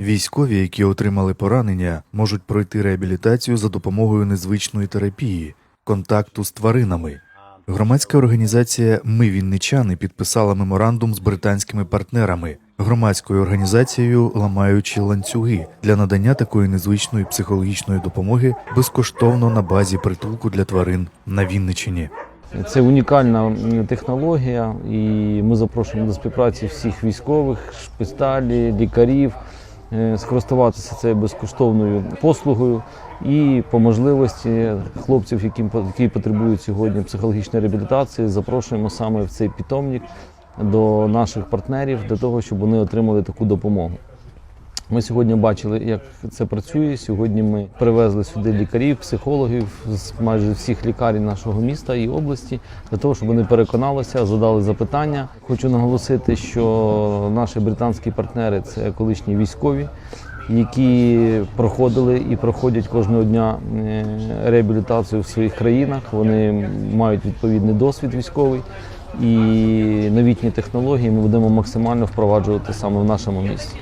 Військові, які отримали поранення, можуть пройти реабілітацію за допомогою незвичної терапії, контакту з тваринами. Громадська організація Ми Вінничани підписала меморандум з британськими партнерами, громадською організацією Ламаючи ланцюги для надання такої незвичної психологічної допомоги безкоштовно на базі притулку для тварин на Вінничині. Це унікальна технологія, і ми запрошуємо до співпраці всіх військових, шпиталі, лікарів, скористуватися цією безкоштовною послугою і по можливості хлопців, які, які потребують сьогодні психологічної реабілітації, запрошуємо саме в цей питомник до наших партнерів для того, щоб вони отримали таку допомогу. Ми сьогодні бачили, як це працює. Сьогодні ми привезли сюди лікарів, психологів з майже всіх лікарень нашого міста і області для того, щоб вони переконалися, задали запитання. Хочу наголосити, що наші британські партнери це колишні військові, які проходили і проходять кожного дня е, реабілітацію в своїх країнах. Вони мають відповідний досвід військовий. І новітні технології ми будемо максимально впроваджувати саме в нашому місті.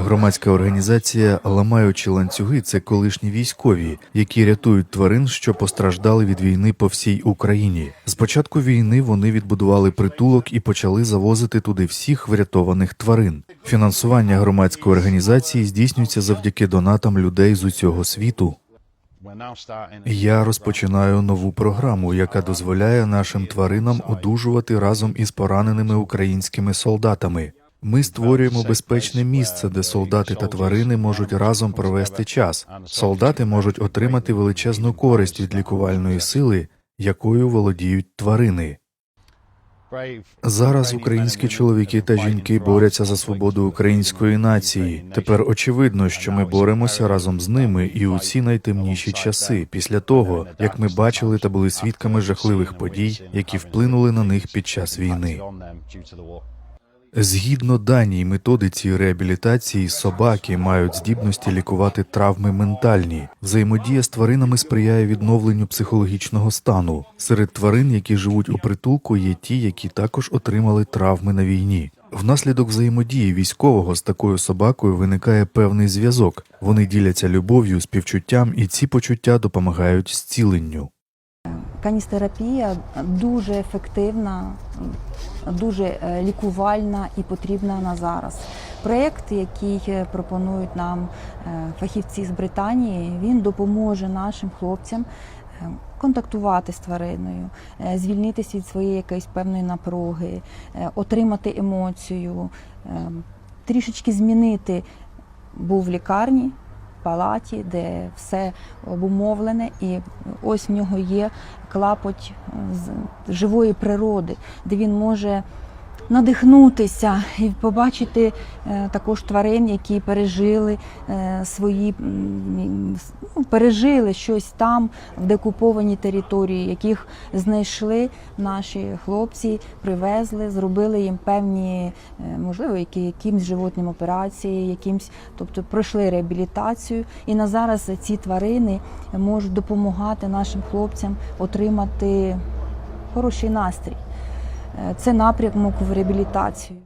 Громадська організація Ламаючи ланцюги це колишні військові, які рятують тварин, що постраждали від війни по всій Україні. З початку війни вони відбудували притулок і почали завозити туди всіх врятованих тварин. Фінансування громадської організації здійснюється завдяки донатам людей з усього світу. Я розпочинаю нову програму, яка дозволяє нашим тваринам одужувати разом із пораненими українськими солдатами. Ми створюємо безпечне місце, де солдати та тварини можуть разом провести час. Солдати можуть отримати величезну користь від лікувальної сили, якою володіють тварини. Зараз українські чоловіки та жінки борються за свободу української нації. Тепер очевидно, що ми боремося разом з ними і у ці найтемніші часи, після того як ми бачили та були свідками жахливих подій, які вплинули на них під час війни. Згідно даній методиці реабілітації, собаки мають здібності лікувати травми ментальні. Взаємодія з тваринами сприяє відновленню психологічного стану. Серед тварин, які живуть у притулку, є ті, які також отримали травми на війні. Внаслідок взаємодії військового з такою собакою виникає певний зв'язок. Вони діляться любов'ю, співчуттям, і ці почуття допомагають зціленню. Каністерапія дуже ефективна, дуже е, лікувальна і потрібна на зараз. Проєкт, який е, пропонують нам е, фахівці з Британії, він допоможе нашим хлопцям контактувати з твариною, звільнитися від своєї якоїсь певної напруги, отримати емоцію, трішечки змінити. Був в лікарні, палаті, де все обумовлене, і ось в нього є клапоть з живої природи, де він може надихнутися і побачити е, також тварин, які пережили е, свої ну, пережили щось там в декупованій території, яких знайшли наші хлопці, привезли, зробили їм певні, е, можливо, які, якимсь животним операції, якимсь, тобто пройшли реабілітацію. І на зараз ці тварини можуть допомагати нашим хлопцям отримати хороший настрій. Е, Це напрямок в реабілітацію.